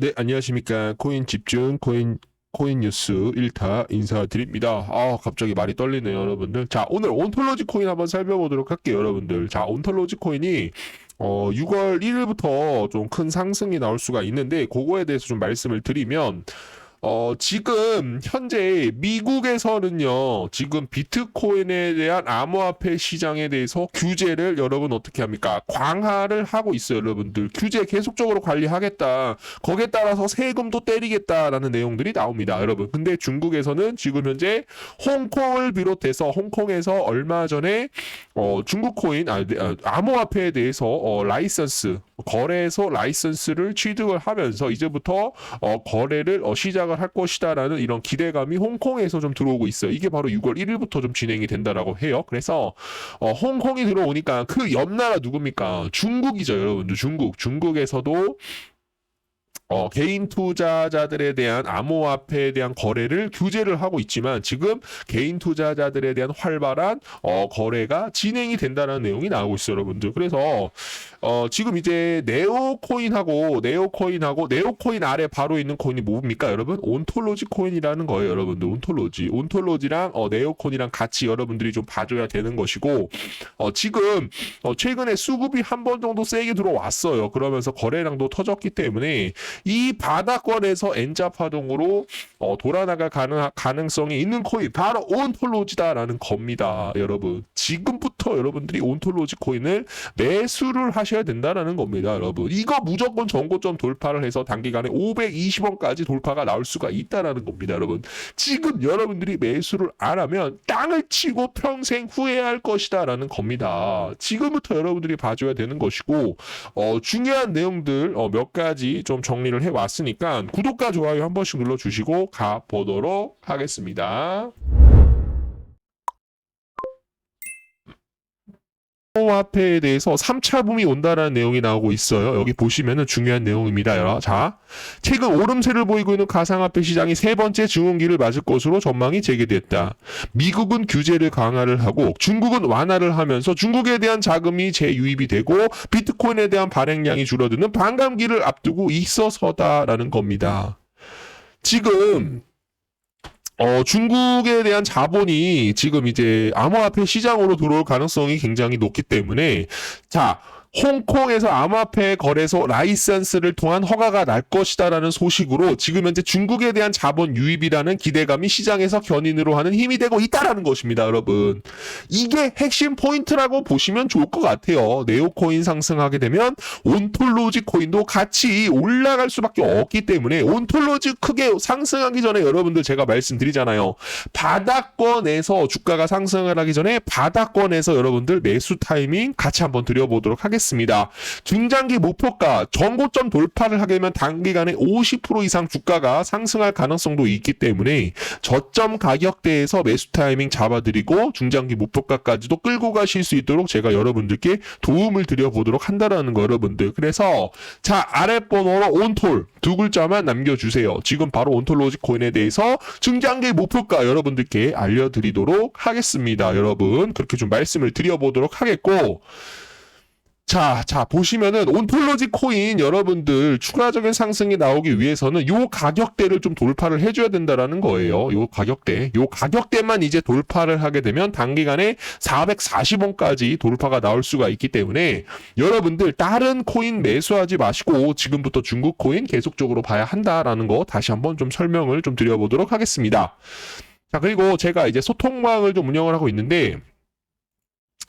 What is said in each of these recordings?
네, 안녕하십니까. 코인 집중, 코인, 코인 뉴스 1타 인사드립니다. 아, 갑자기 말이 떨리네요, 여러분들. 자, 오늘 온톨로지 코인 한번 살펴보도록 할게요, 여러분들. 자, 온톨로지 코인이 어, 6월 1일부터 좀 큰 상승이 나올 수가 있는데, 그거에 대해서 좀 말씀을 드리면, 어, 지금 현재 미국에서는요, 지금 비트코인에 대한 암호화폐 시장에 대해서 규제를 여러분 어떻게 합니까? 강화를 하고 있어요, 여러분들. 규제 계속적으로 관리하겠다. 거기에 따라서 세금도 때리겠다라는 내용들이 나옵니다, 여러분. 근데 중국에서는 지금 현재 홍콩을 비롯해서 홍콩에서 얼마 전에 어, 중국 코인, 아, 네, 아, 암호화폐에 대해서 어, 라이선스, 거래소 라이선스를 취득을 하면서 이제부터 어, 거래를 어, 시작을 할 것이다라는 이런 기대감이 홍콩에서 좀 들어오고 있어요. 이게 바로 6월 1일부터 좀 진행이 된다라고 해요. 그래서 어, 홍콩이 들어오니까 그 옆 나라 누굽니까? 중국이죠, 여러분들. 중국. 중국에서도 어, 개인 투자자들에 대한 암호화폐에 대한 거래를 규제를 하고 있지만 지금 개인 투자자들에 대한 활발한 어, 거래가 진행이 된다는 내용이 나오고 있어요, 여러분들. 그래서 어, 지금 이제 네오코인하고 네오코인하고 네오코인 아래 바로 있는 코인이 뭡니까, 여러분? 온톨로지 코인이라는 거예요, 여러분들. 온톨로지. 온톨로지랑 어, 네오코인이랑 같이 여러분들이 좀 봐줘야 되는 것이고 어, 지금 어, 최근에 수급이 한 번 정도 세게 들어왔어요. 그러면서 거래량도 터졌기 때문에 이 바닥권에서 N자 파동으로 어, 돌아나갈 가능, 가능성이 있는 코인 바로 온톨로지다라는 겁니다, 여러분. 지금부터 여러분들이 온톨로지 코인을 매수를 하셔야 된다라는 겁니다, 여러분. 이거 무조건 전고점 돌파를 해서 단기간에 520원까지 돌파가 나올 수가 있다라는 겁니다, 여러분. 지금 여러분들이 매수를 안 하면 땅을 치고 평생 후회할 것이다라는 겁니다. 지금부터 여러분들이 봐줘야 되는 것이고 어, 중요한 내용들 어, 몇 가지 좀 정리 를 해왔으니까 구독과 좋아요 한 번씩 눌러주시고 가보도록 하겠습니다. 화폐에 대해서 3차 붐이 온다라는 내용이 나오고 있어요. 여기 보시면은 중요한 내용입니다. 여러. 자, 최근 오름세를 보이고 있는 가상화폐 시장이 세 번째 증원기를 맞을 것으로 전망이 재개됐다. 미국은 규제를 강화를 하고 중국은 완화를 하면서 중국에 대한 자금이 재유입이 되고 비트코인에 대한 발행량이 줄어드는 반감기를 앞두고 있어서다라는 겁니다. 지금 어, 중국에 대한 자본이 지금 이제 암호화폐 시장으로 들어올 가능성이 굉장히 높기 때문에 자, 홍콩에서 암호화폐 거래소 라이선스를 통한 허가가 날 것이다라는 소식으로 지금 현재 중국에 대한 자본 유입이라는 기대감이 시장에서 견인으로 하는 힘이 되고 있다라는 것입니다, 여러분. 이게 핵심 포인트라고 보시면 좋을 것 같아요. 네오코인 상승하게 되면 온톨로지 코인도 같이 올라갈 수밖에 없기 때문에 온톨로지 크게 상승하기 전에 여러분들 제가 말씀드리잖아요. 바닥권에서 주가가 상승을 하기 전에 바닥권에서 여러분들 매수 타이밍 같이 한번 드려보도록 하겠습니다. 중장기 목표가 전고점 돌파를 하게 되면 단기간에 50% 이상 주가가 상승할 가능성도 있기 때문에 저점 가격대에서 매수 타이밍 잡아드리고 중장기 목표가까지도 끌고 가실 수 있도록 제가 여러분들께 도움을 드려보도록 한다라는 거 여러분들. 그래서 자 아랫번호로 온톨 두 글자만 남겨주세요. 지금 바로 온톨로지 코인에 대해서 중장기 목표가 여러분들께 알려드리도록 하겠습니다. 여러분 그렇게 좀 말씀을 드려보도록 하겠고 자, 자, 보시면은 온톨로지 코인 여러분들 추가적인 상승이 나오기 위해서는 요 가격대를 좀 돌파를 해줘야 된다라는 거예요. 요 가격대. 요 가격대만 이제 돌파를 하게 되면 단기간에 440원까지 돌파가 나올 수가 있기 때문에 여러분들 다른 코인 매수하지 마시고 지금부터 중국 코인 계속적으로 봐야 한다라는 거 다시 한번 좀 설명을 좀 드려보도록 하겠습니다. 자, 그리고 제가 이제 소통방을 좀 운영을 하고 있는데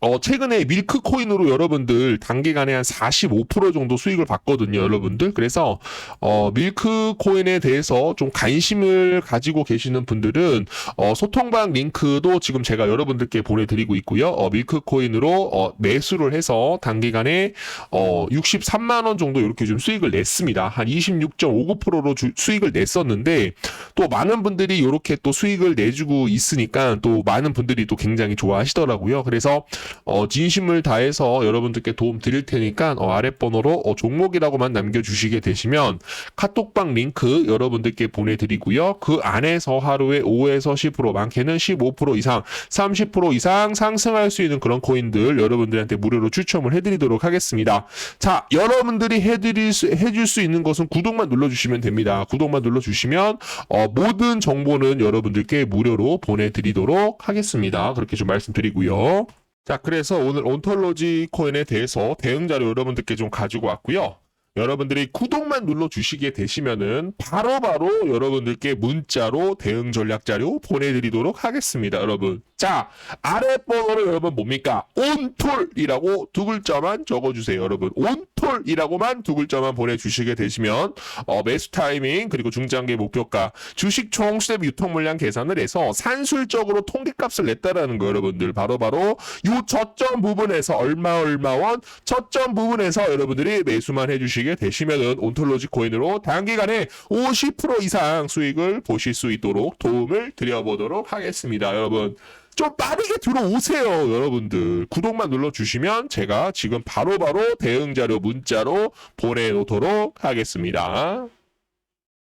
어, 최근에 밀크 코인으로 여러분들 단기간에 한 45% 정도 수익을 봤거든요, 여러분들. 그래서, 어, 밀크 코인에 대해서 좀 관심을 가지고 계시는 분들은, 어, 소통방 링크도 지금 제가 여러분들께 보내드리고 있고요. 어, 밀크 코인으로, 어, 매수를 해서 단기간에, 어, 63만원 정도 이렇게 좀 수익을 냈습니다. 한 26.59%로 주, 수익을 냈었는데, 또 많은 분들이 이렇게 또 수익을 내주고 있으니까 또 많은 분들이 또 굉장히 좋아하시더라고요. 그래서 어, 진심을 다해서 여러분들께 도움 드릴 테니까 어, 아랫번호로 어, 종목이라고만 남겨주시게 되시면 카톡방 링크 여러분들께 보내드리고요. 그 안에서 하루에 5에서 10% 많게는 15% 이상 30% 이상 상승할 수 있는 그런 코인들 여러분들한테 무료로 추첨을 해드리도록 하겠습니다. 자, 여러분들이 해드릴 수, 해줄 수 있는 것은 구독만 눌러주시면 됩니다. 구독만 눌러주시면 어, 모든 정보는 여러분들께 무료로 보내드리도록 하겠습니다. 그렇게 좀 말씀드리고요. 자, 그래서 오늘 온톨로지 코인에 대해서 대응 자료 여러분들께 좀 가지고 왔고요. 여러분들이 구독만 눌러주시게 되시면은 바로 바로 여러분들께 문자로 대응 전략 자료 보내드리도록 하겠습니다, 여러분. 자, 아랫번호로 여러분 뭡니까? 온톨이라고 두 글자만 적어주세요, 여러분. 온톨이라고만 두 글자만 보내주시게 되시면 어, 매수 타이밍 그리고 중장기 목표가 주식 총 수입 유통 물량 계산을 해서 산술적으로 통계값을 냈다라는 거 여러분들 바로바로 요 저점 부분에서 얼마 얼마 원 저점 부분에서 여러분들이 매수만 해주시 게 되시면은 온톨로지 코인으로 단기간에 50% 이상 수익을 보실 수 있도록 도움을 드려보도록 하겠습니다, 여러분. 좀 빠르게 들어오세요, 여러분들. 구독만 눌러주시면 제가 지금 바로바로 대응 자료 문자로 보내놓도록 하겠습니다.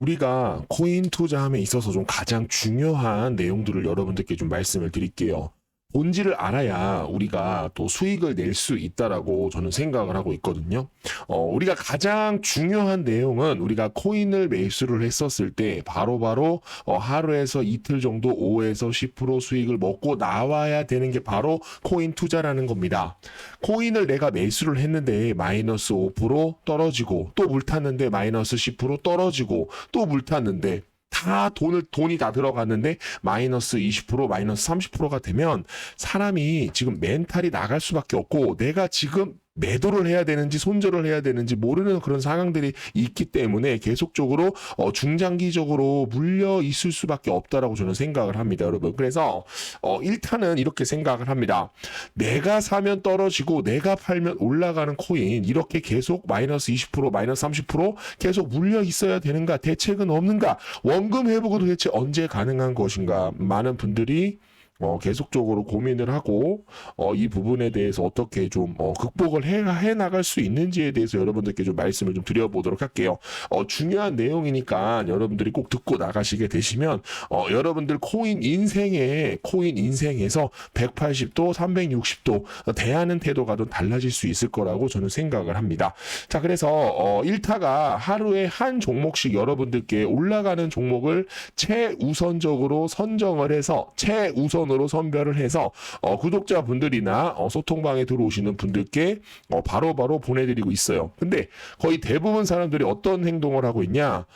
우리가 코인 투자함에 있어서 좀 가장 중요한 내용들을 여러분들께 좀 말씀을 드릴게요. 본질을 알아야 우리가 또 수익을 낼 수 있다라고 저는 생각을 하고 있거든요. 어, 우리가 가장 중요한 내용은 우리가 코인을 매수를 했었을 때 바로 바로 어, 하루에서 이틀 정도 5에서 10% 수익을 먹고 나와야 되는 게 바로 코인 투자라는 겁니다. 코인을 내가 매수를 했는데 마이너스 5% 떨어지고 또 물탔는데 마이너스 10% 떨어지고 또 물탔는데 다 돈을 돈이 다 들어갔는데 마이너스 20% 마이너스 30%가 되면 사람이 지금 멘탈이 나갈 수밖에 없고 내가 지금 매도를 해야 되는지 손절을 해야 되는지 모르는 그런 상황들이 있기 때문에 계속적으로 어, 중장기적으로 물려 있을 수밖에 없다라고 저는 생각을 합니다, 여러분. 그래서 어, 일단은 이렇게 생각을 합니다. 내가 사면 떨어지고 내가 팔면 올라가는 코인 이렇게 계속 마이너스 20% 마이너스 30% 계속 물려 있어야 되는가 대책은 없는가 원금 회복은 도대체 언제 가능한 것인가 많은 분들이 어, 계속적으로 고민을 하고 어, 이 부분에 대해서 어떻게 좀 어, 극복을 해, 해 나갈 수 있는지에 대해서 여러분들께 좀 말씀을 좀 드려보도록 할게요. 어, 중요한 내용이니까 여러분들이 꼭 듣고 나가시게 되시면 어, 여러분들 코인 인생에 코인 인생에서 180도, 360도 대하는 태도가 좀 달라질 수 있을 거라고 저는 생각을 합니다. 자, 그래서 어, 1타가 하루에 한 종목씩 여러분들께 올라가는 종목을 최우선적으로 선정을 해서 최우선 으로 선별을 해서 어, 구독자분들이나 어, 소통방에 들어오시는 분들께 어, 바로바로 보내드리고 있어요. 근데 거의 대부분 사람들이 어떤 행동을 하고 있냐?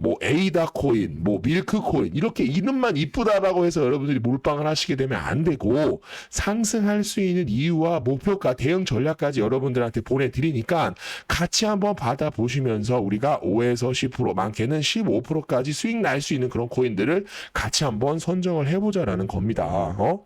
뭐 에이다 코인, 뭐 밀크 코인 이렇게 이름만 이쁘다라고 해서 여러분들이 몰빵을 하시게 되면 안 되고 상승할 수 있는 이유와 목표가 대응 전략까지 여러분들한테 보내드리니까 같이 한번 받아 보시면서 우리가 5에서 10% 많게는 15%까지 수익 날 수 있는 그런 코인들을 같이 한번 선정을 해보자라는 겁니다. 어?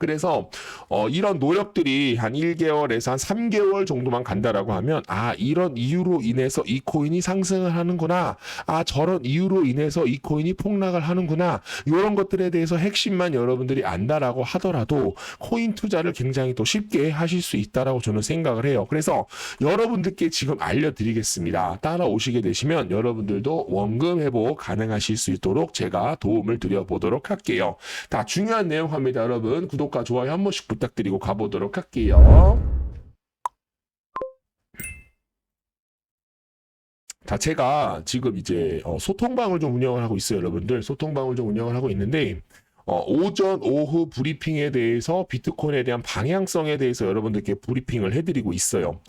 그래서 어, 이런 노력들이 한 1개월에서 한 3개월 정도만 간다라고 하면 아 이런 이유로 인해서 이 코인이 상승을 하는구나. 아 저런 이유로 인해서 이 코인이 폭락을 하는구나. 이런 것들에 대해서 핵심만 여러분들이 안다라고 하더라도 코인 투자를 굉장히 또 쉽게 하실 수 있다라고 저는 생각을 해요. 그래서 여러분들께 지금 알려드리겠습니다. 따라오시게 되시면 여러분들도 원금 회복 가능하실 수 있도록 제가 도움을 드려보도록 할게요. 다 중요한 내용 합니다 여러분. 구독 구독과 좋아요 한 번씩 부탁드리고 가보도록 할게요. 자, 제가 지금 이제 어, 소통방을 좀 운영을 하고 있어요, 여러분들. 소통방을 좀 운영을 하고 있는데, 어, 오전, 오후 브리핑에 대해서 비트코인에 대한 방향성에 대해서 여러분들께 브리핑을 해드리고 있어요.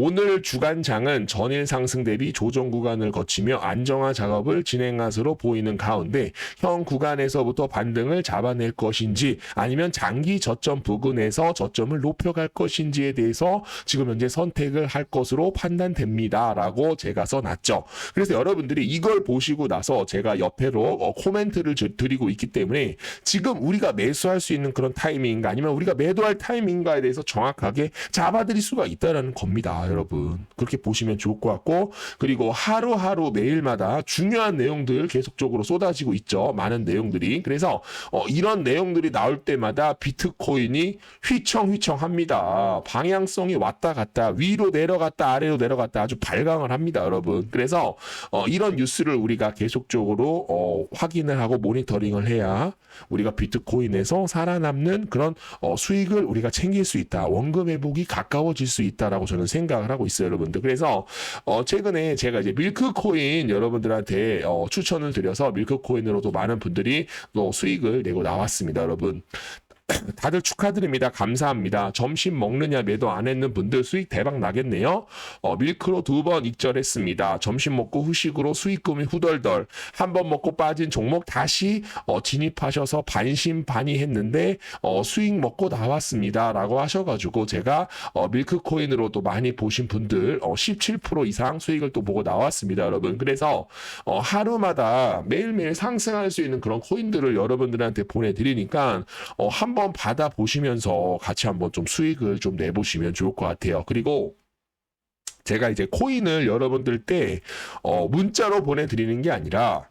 오늘 주간장은 전일 상승 대비 조정 구간을 거치며 안정화 작업을 진행한 것으로 보이는 가운데 현 구간에서부터 반등을 잡아낼 것인지 아니면 장기 저점 부근에서 저점을 높여갈 것인지에 대해서 지금 현재 선택을 할 것으로 판단됩니다라고 제가 써놨죠. 그래서 여러분들이 이걸 보시고 나서 제가 옆에로 어, 코멘트를 드리고 있기 때문에 지금 우리가 매수할 수 있는 그런 타이밍인가 아니면 우리가 매도할 타이밍인가에 대해서 정확하게 잡아드릴 수가 있다라는 겁니다. 여러분. 그렇게 보시면 좋을 것 같고, 그리고 하루하루 매일마다 중요한 내용들 계속적으로 쏟아지고 있죠. 많은 내용들이. 그래서 어, 이런 내용들이 나올 때마다 비트코인이 휘청휘청 합니다. 방향성이 왔다 갔다 위로 내려갔다 아래로 내려갔다 아주 발광을 합니다, 여러분. 그래서 어, 이런 뉴스를 우리가 계속적으로 어, 확인을 하고 모니터링을 해야 우리가 비트코인에서 살아남는 그런 어, 수익을 우리가 챙길 수 있다. 원금 회복이 가까워질 수 있다라고 저는 생각 을 하고 있어요, 여러분들. 그래서 어, 최근에 제가 이제 밀크 코인 여러분들한테 어, 추천을 드려서 밀크 코인으로도 많은 분들이 또 수익을 내고 나왔습니다, 여러분. 다들 축하드립니다. 감사합니다. 점심 먹느냐 매도 안 했는 분들 수익 대박 나겠네요. 어, 밀크로 두 번 익절했습니다. 점심 먹고 후식으로 수익금이 후덜덜. 한 번 먹고 빠진 종목 다시 어, 진입하셔서 반신반의 했는데 어, 수익 먹고 나왔습니다.라고 하셔가지고 제가 어, 밀크코인으로 도 많이 보신 분들 어, 17% 이상 수익을 또 보고 나왔습니다, 여러분. 그래서 어, 하루마다 매일매일 상승할 수 있는 그런 코인들을 여러분들한테 보내드리니까 어, 한번 받아 보시면서 같이 한번 좀 수익을 좀 내보시면 좋을 것 같아요. 그리고 제가 이제 코인을 여러분들 때 어, 문자로 보내드리는 게 아니라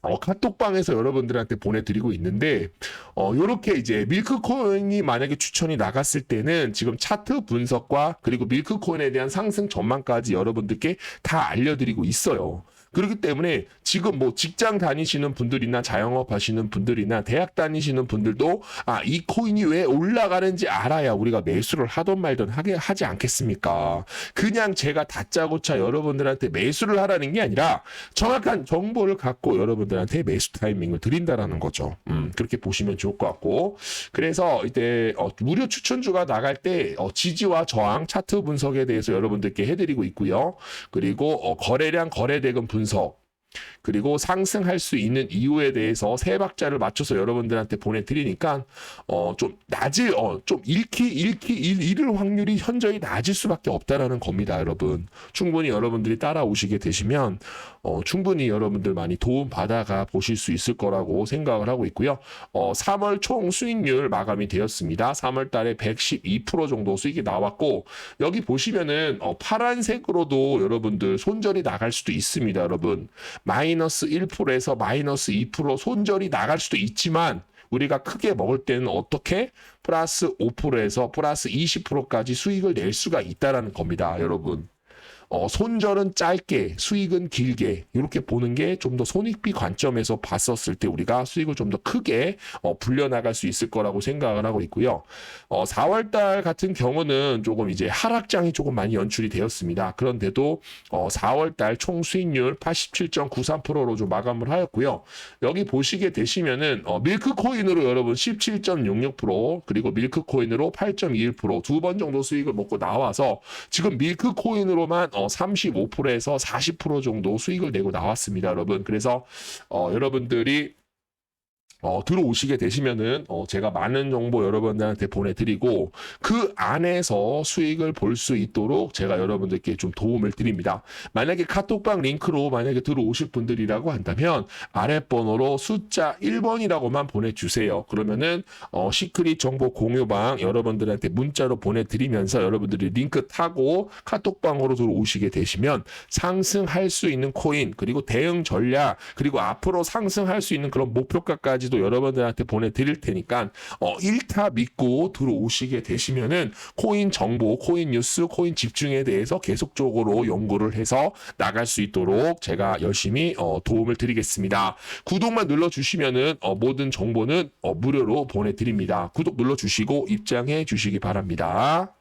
어, 카톡방에서 여러분들한테 보내드리고 있는데, 어, 요렇게 이제 밀크코인이 만약에 추천이 나갔을 때는 지금 차트 분석과 그리고 밀크코인에 대한 상승 전망까지 여러분들께 다 알려드리고 있어요. 그렇기 때문에 지금 뭐 직장 다니시는 분들이나 자영업 하시는 분들이나 대학 다니시는 분들도 아, 이 코인이 왜 올라가는지 알아야 우리가 매수를 하던 말던 하게 하지 않겠습니까? 그냥 제가 다짜고짜 여러분들한테 매수를 하라는 게 아니라 정확한 정보를 갖고 여러분들한테 매수 타이밍을 드린다라는 거죠. 음, 그렇게 보시면 좋을 것 같고. 그래서 이때 어, 무료 추천주가 나갈 때 어, 지지와 저항 차트 분석에 대해서 여러분들께 해드리고 있고요. 그리고 어, 거래량 거래대금 분석 분석. 그리고 상승할 수 있는 이유에 대해서 세 박자를 맞춰서 여러분들한테 보내드리니까 어 좀 낮을 어좀 잃기 잃기 잃, 잃을 확률이 현저히 낮을 수밖에 없다라는 겁니다, 여러분. 충분히 여러분들이 따라오시게 되시면 어 충분히 여러분들 많이 도움 받아가 보실 수 있을 거라고 생각을 하고 있고요. 어 3월 총 수익률 마감이 되었습니다. 3월 달에 112% 정도 수익이 나왔고 여기 보시면은 어 파란색으로도 여러분들 손절이 나갈 수도 있습니다, 여러분. 마이너스 1%에서 마이너스 2% 손절이 나갈 수도 있지만 우리가 크게 먹을 때는 어떻게 플러스 5%에서 플러스 20%까지 수익을 낼 수가 있다라는 겁니다, 여러분. 어, 손절은 짧게, 수익은 길게 이렇게 보는 게 좀 더 손익비 관점에서 봤었을 때 우리가 수익을 좀 더 크게 어, 불려나갈 수 있을 거라고 생각을 하고 있고요. 어, 4월달 같은 경우는 조금 이제 하락장이 조금 많이 연출이 되었습니다. 그런데도 어, 4월달 총 수익률 87.93%로 좀 마감을 하였고요. 여기 보시게 되시면은 어, 밀크코인으로 여러분 17.66% 그리고 밀크코인으로 8.21%두 번 정도 수익을 먹고 나와서 지금 밀크코인으로만 어, 35%에서 40% 정도 수익을 내고 나왔습니다, 여러분. 그래서 어, 여러분들이 어, 들어오시게 되시면은 어, 제가 많은 정보 여러분들한테 보내드리고 그 안에서 수익을 볼 수 있도록 제가 여러분들께 좀 도움을 드립니다. 만약에 카톡방 링크로 만약에 들어오실 분들이라고 한다면 아랫번호로 숫자 1번이라고만 보내주세요. 그러면은 어, 시크릿 정보 공유방 여러분들한테 문자로 보내드리면서 여러분들이 링크 타고 카톡방으로 들어오시게 되시면 상승할 수 있는 코인 그리고 대응 전략 그리고 앞으로 상승할 수 있는 그런 목표가까 지도 여러분들한테 보내드릴 테니까 어 1타 믿고 들어오시게 되시면은 코인 정보, 코인 뉴스, 코인 집중에 대해서 계속적으로 연구를 해서 나갈 수 있도록 제가 열심히 어 도움을 드리겠습니다. 구독만 눌러주시면은 어 모든 정보는 어 무료로 보내드립니다. 구독 눌러주시고 입장해 주시기 바랍니다.